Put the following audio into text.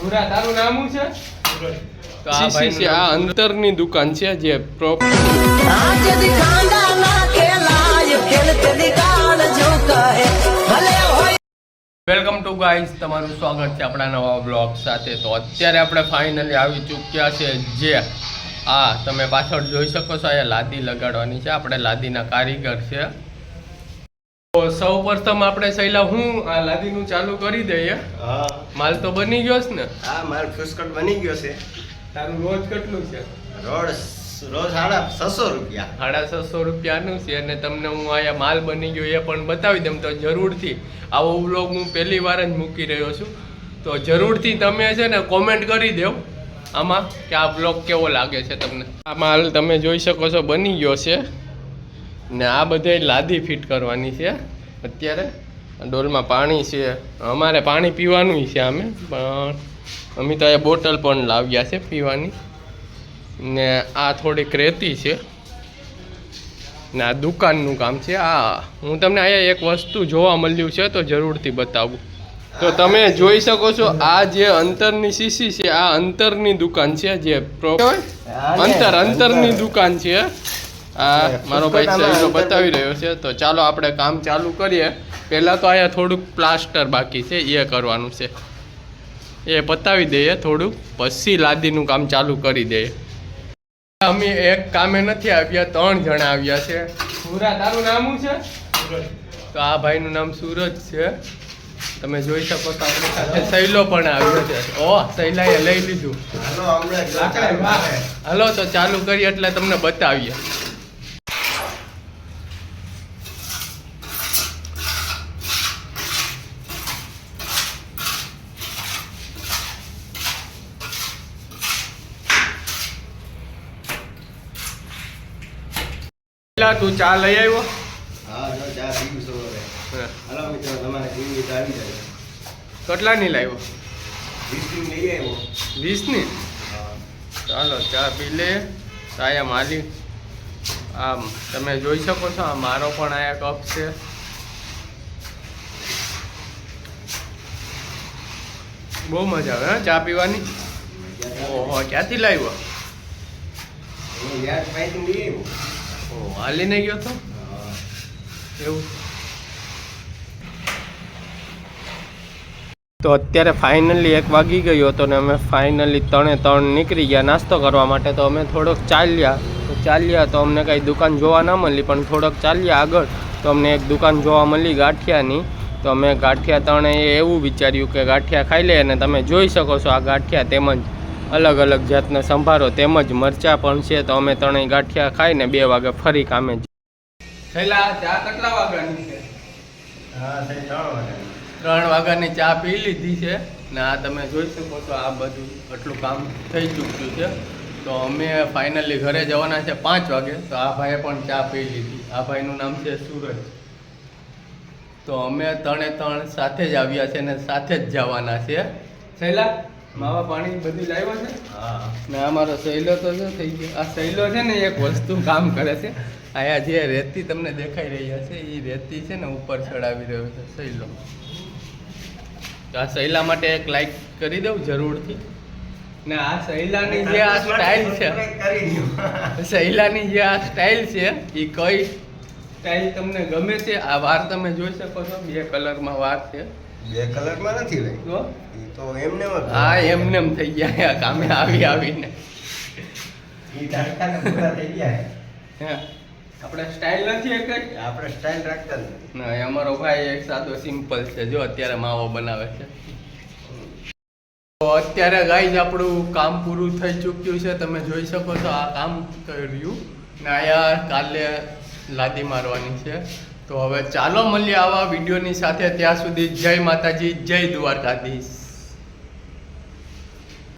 ભૂરા તારું નામ શું છે? તો આ ભાઈ છે આ અંતરની દુકાન છે જે પ્રોપર આજ દિખાંડા ના કેલાય ખેલ તેની જો કહે વેલકમ ટુ ગાઈઝ તમારું સ્વાગત છે આપણા નવા બ્લોગ સાથે. તો અત્યારે આપણે ફાઇનલી આવી ચૂક્યા છે જે આ તમે પાછળ જોઈ શકો છો અહીંયા લાદી લગાડવાની છે. આપણે લાદીના કારીગર છે. સૌ પ્રથમ આપણે સહેલા હું આ લાદીનું ચાલુ કરી દઈએ. હા. માલ તો બની ગયો છે ને? હા માલ ફ્યુઝકટ બની ગયો છે. તારું રોજ કેટલું છે? રોડ રોજ સાડા છસો રૂપિયા. સાડા છસો રૂપિયાનું છે અને તમને હું અહીંયા માલ બની ગયો એ પણ બતાવી દઉં. તો જરૂરથી આવો વ્લોગ હું પહેલી વાર જ મૂકી રહ્યો છું. તો જરૂરથી તમે છે ને કોમેન્ટ કરી દેવ આમાં કે આ બ્લોગ કેવો લાગે છે તમને. આ માલ તમે જોઈ શકો છો બની ગયો છે. ને આ બધે લાદી ફિટ કરવાની છે. અત્યારે ડોલમાં પાણી છે. અમારે પાણી પીવાનું છે અમે પણ અમે તો અહીંયા બોટલ પણ લાવ્યા છે પીવાની. ને આ થોડીક રેતી છે. ને આ દુકાનનું કામ છે. આ હું તમને અહીંયા એક વસ્તુ જોવા મળ્યું છે તો જરૂરથી બતાવું. તો તમે જોઈ શકો છો આ જે અંતરની શીશી છે આ અંતરની દુકાન છે જે અંતર અંતરની દુકાન છે. આ મારો ભાઈ સહેલો બતાવી રહ્યો છે. તો ચાલો આપણે કામ ચાલુ કરીએ. પહેલાં તો અહીંયા થોડુંક પ્લાસ્ટર બાકી છે એ કરવાનું છે. એ પતાવી દઈએ થોડુંક પછી લાદીનું કામ ચાલુ કરી દઈએ. અમે એક કામે નથી આવ્યા ત્રણ જણા આવ્યા છે. પૂરા તારું નામ શું છે? તો આ ભાઈનું નામ સુરજ છે. તમે જોઈ શકો છો આપણી સાથે સૈલો પણ આવ્યો છે. ઓ સૈલાએ લઈ લીધું. હાલો હલો તો ચાલુ કરીએ એટલે તમને બતાવીએ. પેલા તું ચા લઈ આવ્યો? હા જો ચા પીવું છું હવે. હાલો મિત્રો તમારે પીવી તો આવી જાય? કેટલા ની લાવ્યો? વીસ પિન લઈ આવ્યો. વીસની? હા. ચાલો ચા પી લે. સાયા માલી આમ તમે જોઈ શકો છો આ મારો પણ આયા કપ છે. બહુ મજા આવે હા ચા પીવાની? ઓહો ક્યાંથી લાવ્યો? યાદ પાઈથી લઈ આવ્યો. હાલીને ગયો તો? એવું. તો અત્યારે ફાઇનલી એક વાગી ગયો હતો ને અમે ફાઇનલી ત્રણે ત્રણ નીકળી ગયા નાસ્તો કરવા માટે. તો અમે થોડોક ચાલ્યા. તો ચાલ્યા તો અમને કાંઈ દુકાન જોવા ના મળી પણ થોડોક ચાલ્યા આગળ તો અમને એક દુકાન જોવા મળી ગાંઠિયાની. તો અમે ગાંઠિયા ત્રણે એવું વિચાર્યું કે ગાંઠિયા ખાઈ લઈએ અને તમે જોઈ શકો છો આ ગાંઠિયા તેમજ અલગ અલગ જાતનો સંભારો તેમજ મરચાં પણ છે. તો અમે ત્રણેય ગાંઠિયા ખાઈને બે વાગે ફરી કામે છેલ્લા ચા કેટલા વાગ્યાની છે? હા ત્રણ વાગે. ત્રણ વાગ્યાની ચા પી લીધી છે. ને આ તમે જોઈ શકો છો આ બધું આટલું કામ થઈ ચૂક્યું છે. તો અમે ફાઇનલી ઘરે જવાના છે પાંચ વાગે. તો આ ભાઈએ પણ ચા પી લીધી. આ ભાઈનું નામ છે સુરજ. તો અમે ત્રણે ત્રણ સાથે જ આવ્યા છે ને સાથે જ જવાના છે. શૈલા માવા પાણી બધું લાવ્યો છે? ને આ મારો સહેલો તો શું થઈ ગયો? આ સહેલો છે ને એક વસ્તુ કામ કરે છે. અહીંયા જે રેતી તમને દેખાઈ રહ્યા છે એ રેતી છે ને ઉપર ચડાવી રહ્યો છે સહેલો. તો આ સહેલા માટે એક લાઈક કરી દઉં જરૂરથી. ને આ સહેલાની જે આ સ્ટાઇલ છે સહેલાની જે આ સ્ટાઇલ છે એ કઈ સ્ટાઇલ તમને ગમે છે આ વાર તમે જોઈ શકો છો. બે કલરમાં વાર છે. બે કલાકમાં નથી ભાઈ તો એમને હા એમનેમ થઈ ગયા કામે આવી આવીને. આપણે સ્ટાઇલ નથી એક જ? આપણે સ્ટાઇલ રાખતા નથી. ના અમારો ભાઈ એક સાદો સિમ્પલ છે જો અત્યારે માવો બનાવે છે. તો અત્યારે ગાઈઝ આપણું કામ પૂરું થઈ ચૂક્યું છે તમે જોઈ શકો છો આ કામ કર્યું. ને અહીંયા કાલે લાદી મારવાની છે. તો હવે ચાલો મળીએ આવા વિડીયોની સાથે. ત્યાં સુધી જય માતાજી જય દ્વારકાધીશ.